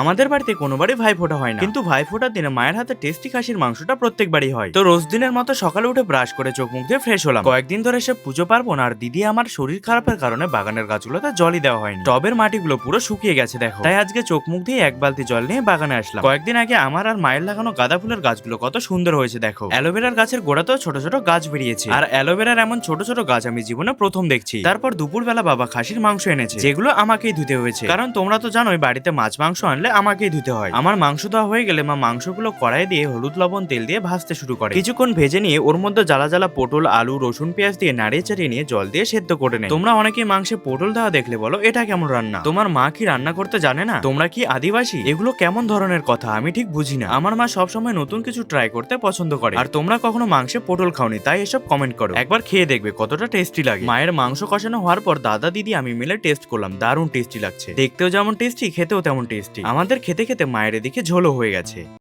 আমাদের বাড়িতে কোনোবারই ভাই ফোটা হয় না। কিন্তু ভাই ফোটার দিনে মায়ের হাতে টেস্টি খাসির মাংসটা প্রত্যেকবারই হয়। তো রোজ দিনের মতো সকালে উঠে ব্রাশ করে চোখ মুখ দিয়ে ফ্রেশ হলাম। কয়েকদিন ধরে সে পুজো পার্বণ আর দিদি আমার শরীর খারাপের কারণে বাগানের গাছগুলোতে জলই দেওয়া হয়নি। টবের মাটিগুলো পুরো শুকিয়ে গেছে, দেখো। তাই আজকে চোখ মুখ দিয়ে এক বালতি জল নিয়ে বাগানে আসলাম। কয়েকদিন আগে আমার আর মায়ের লাগানো গাঁদা ফুলের গাছগুলো কত সুন্দর হয়েছে, দেখো। অ্যালোভেরার গাছের গোড়াতেও ছোট ছোট গাছ বেরিয়েছে। আর অ্যালোভেরার এমন ছোট ছোট গাছ আমি জীবনে প্রথম দেখছি। তারপর দুপুরবেলা বাবা খাসির মাংস এনেছে, যেগুলো আমাকেই ধুতে হয়েছে। কারণ তোমরা তো জানোই, বাড়িতে মাছ মাংস আনলে আমাকেই ধুতে হয়। আমার মাংস দেওয়া হয়ে গেলে মা মাংসগুলো কড়াই দিয়ে হলুদ, লবণ, তেল দিয়ে ভাজতে শুরু করে। কিছুক্ষণ ভেজে নিয়ে ওর মধ্যে জ্বালা জ্বালা পটল, আলু, রসুন, পেঁয়াজ দিয়ে নাড়িয়ে চাড়িয়ে নিয়ে জল দিয়ে সেদ্ধ করে নেয়। তোমরা অনেকে মাংসে পটল দেওয়া দেখলে বলো, এটা কেমন রান্না? তোমার মা কি রান্না করতে জানে না? তোমরা কি আদিবাসী? এগুলো কেমন ধরনের কথা? আমি ঠিক বুঝি না। আমার মা সবসময় নতুন কিছু ট্রাই করতে পছন্দ করে। আর তোমরা কখনো মাংসে পটল খাওনি, তাই এসব কমেন্ট করো। একবার খেয়ে দেখবে কতটা টেস্টি লাগে। মায়ের মাংস কষানো হওয়ার পর দাদা, দিদি, আমি মিলে টেস্ট করলাম। দারুণ টেস্টি লাগছে। দেখতেও যেমন টেস্টি খেতেও তেমন টেস্টি আমাদের খেতে খেতে মায়ের দিকে ঝোলো হয়ে গেছে।